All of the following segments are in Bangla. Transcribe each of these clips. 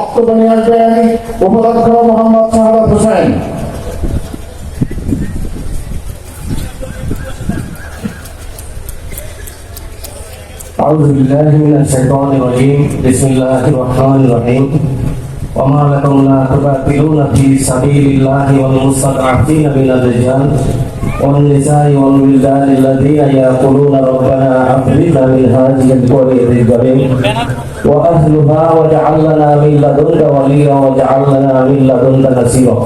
বক্তব্য নিয়ে আসবেন উপাধ্যক্ষ মোহাম্মদ শাহাদ হোসেন أعوذ بالله من الشيطان الرجيم بسم الله الرحمن الرحيم وما لكم لا تقاتلون في سبيل الله والمستضعفين من الرجال والنساء والولدان الذين يقولون ربنا أخرجنا من هذه القرية الكريم وأهلها واجعل لنا من لدنك وليا واجعل لنا من لدنك نصيرا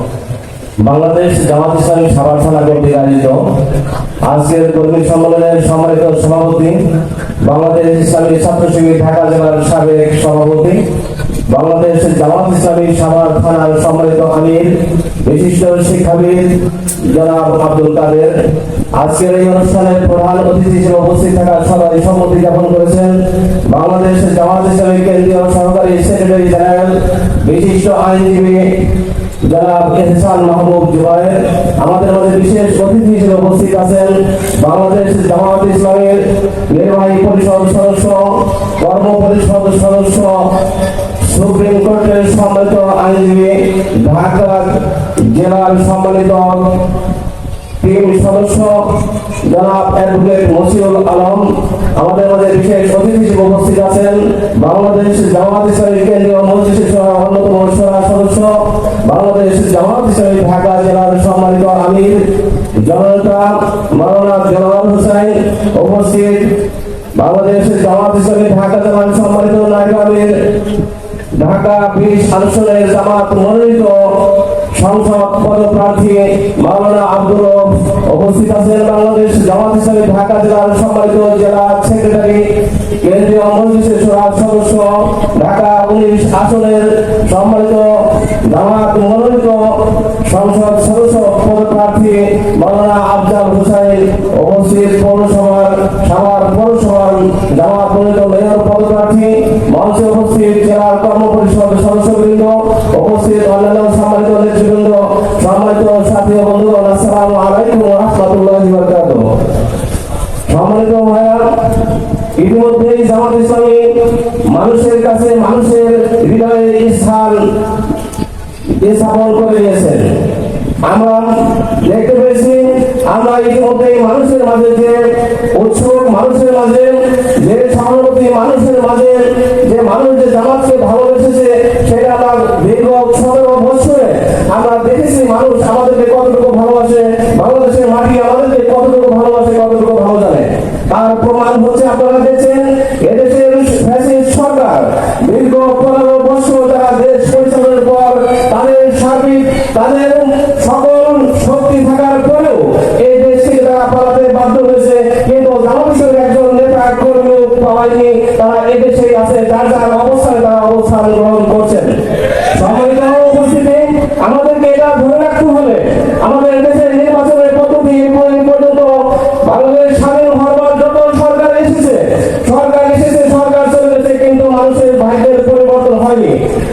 বাংলাদেশ জামাত ইসলামী সাভার থানা কর্তৃক আয়োজিত আজকের কর্মী সম্মেলনের সম্মানিত সভাপতি বাংলাদেশ ইসলামী ছাত্র শিবির ঢাকা জেলার সাবেক সভাপতি বাংলাদেশ জামাত ইসলামী সাভার থানার সম্মানিত আমির, বিশিষ্ট শিক্ষাবিদ জনাব আব্দুল কাদের। আজকের এই অনুষ্ঠানের প্রধান অতিথি হিসেবে উপস্থিত থাকার সবাই সম্মতি জ্ঞাপন করেছেন বাংলাদেশ জামাত ইসলামী কেন্দ্রীয় সহকারী সেক্রেটারি জেনারেল, বিশিষ্ট আইনজীবী জনাব এহসান মাহবুব জুবায়ের। আমাদের মধ্যে বিশেষ অতিথি হিসেবে উপস্থিত আছেন বাংলাদেশ জামাত ইসলামের নির্বাহী পরিষদ সদস্য, কর্ম পরিষদ সদস্য আইনজীবী ঢাকা জেলার সম্মানিত টিম সদস্য জনাব অ্যাডভোকেট মসিউল আলম, আমাদের মধ্যে বিশেষ অতিথি হিসেবে উপস্থিত আছেন বাংলাদেশ জামাত ইসলামী কেন্দ্রীয় মজলিসের অন্যতম সদস্য, বাংলাদেশ জামাত ইসলামী ঢাকা জেলার সম্মানিত আমির জনতা মাওলানা জলাল হোসেন, উপস্থিত বাংলাদেশ জামাত ইসলামী ঢাকা জেলার সম্মানিত নায়ক আমির ঢাকা বিশ আসনের জামাত মনোনীত সংসদ পদপ্রার্থী মাওলানা আব্দুর উপস্থিত আছেন বাংলাদেশ জামাত ইসলামী ঢাকা জেলার সম্মানিত জেলা সেক্রেটারি, কেন্দ্রীয় মজলিসের সদস্য, ঢাকা উনিশ আসনের সম্মানিত জামাত মনোনীত সংসদ সদস্য পদপ্রার্থী মাওলানা আফজাল হুসাইন উপস্থিত পৌরসভার, সাভার পৌরসভার জামাত মনোনীত মেয়র পদপ্রার্থী, মঞ্চে উপস্থিত জেলার কর্ম সাথী ইতিমধ্যেই মানুষের কাছে মানুষের হৃদয়ে স্থান স্থাপন করে দিয়েছেন আমরা দেখতে পেয়েছি আমরা ইতিমধ্যে মানুষের মাঝে যে উৎসুক মানুষের মাঝে যে সহানুভূতি মানুষের মাঝে যে মানুষ যে জামাতকে ভালোবেসেছে মানুষ আমাদেরকে কতটুকু ভালোবাসে? বাংলাদেশের মাটি আমাদেরকে কতটুকু ভালোবাসে, কতটুকু ভালো জানে? তার প্রমাণ হচ্ছে, আপনারা দেখছেন, এদেশের ফ্যাসিস্ট সরকার দীর্ঘ পনেরো বছর তারা দেশ পরিচালনার পর তাদের সার্বিক, তাদের সকল শক্তি থাকার পরেও এই দেশ থেকে তারা পালাতে বাধ্য হয়েছে। কিন্তু জামাতের একজন নেতা কর্মী পাওয়ায়নি, তারা এই দেশেই আছে, যার যার অবস্থানে তারা অবস্থান গ্রহণ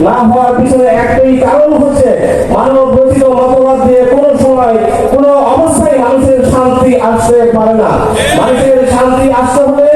না হওয়ার পিছনে একটাই কারণ হচ্ছে মানব রচিত মতবাদ দিয়ে কোনো সময় কোনো অবস্থায় মানুষের শান্তি আসতে পারে না। মানুষের শান্তি আসতে হলে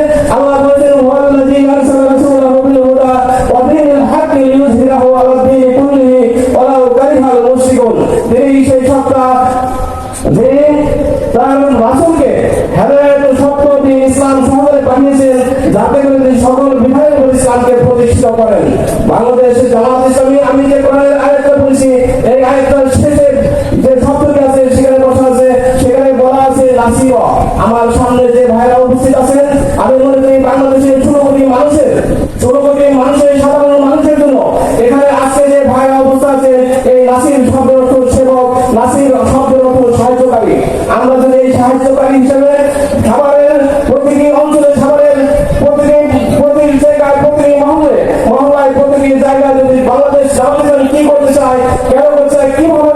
আছে আমার সামনে যে ভাইরা উপস্থিত আছেন, আমি মনে করি বাংলাদেশের ষোলো মানুষের ষোলো মানুষের, সাধারণ মানুষের জন্য এখানে আজকে যে ভাইরা অবস্থা আছে এই নাসির শব্দের অর্থ সেবক, নাসির শব্দের অর্থ সাহায্যকারী। আমরা যদি এই সাহায্যকারী হিসেবে খাবারের প্রতিটি অঞ্চলে খাবারের প্রতিটি প্রতি জায়গায়, প্রতিটি মহলে, মহল্লায়, প্রতিটি জায়গায় যদি বাংলাদেশ কি করতে চায় কেন করতে চায়, কীভাবে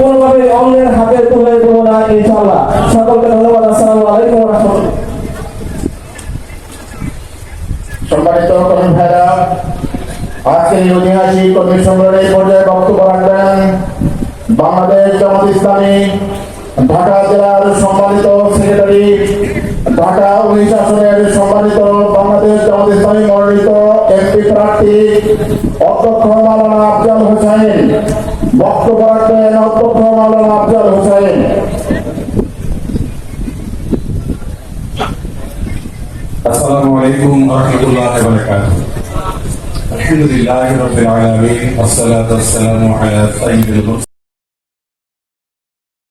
কোনোভাবে অন্যের হাতে তুলে দেবো না, ইনশাআল্লাহ। সকলকে ধন্যবাদ, আসসালামু আলাইকুম রহমতুল্লাহ। সম্মানিত কর্মী ভাইরা, আজকে এই ঐতিহাসিক কর্মী সম্মেলনের পর্যায়ে বক্তব্য রাখবেন বাংলাদেশ জামাত ইসলামী, ঢাকা জেলার সম্মানিত সেক্রেটারি, ঢাকা উনিশ আসনের সম্মানিত বাংলাদেশ জামাত ইসলামী মনোনীত এমপি প্রার্থী অধ্যক্ষ মাওলানা আফজাল হোসেন। বক্তব্য রাখবেন অধ্যক্ষ মাওলানা আফজাল হোসেন السلام عليكم ورحمة الله وبركاته الحمد لله رب العالمين والصلاة والسلام على سيد المرسلين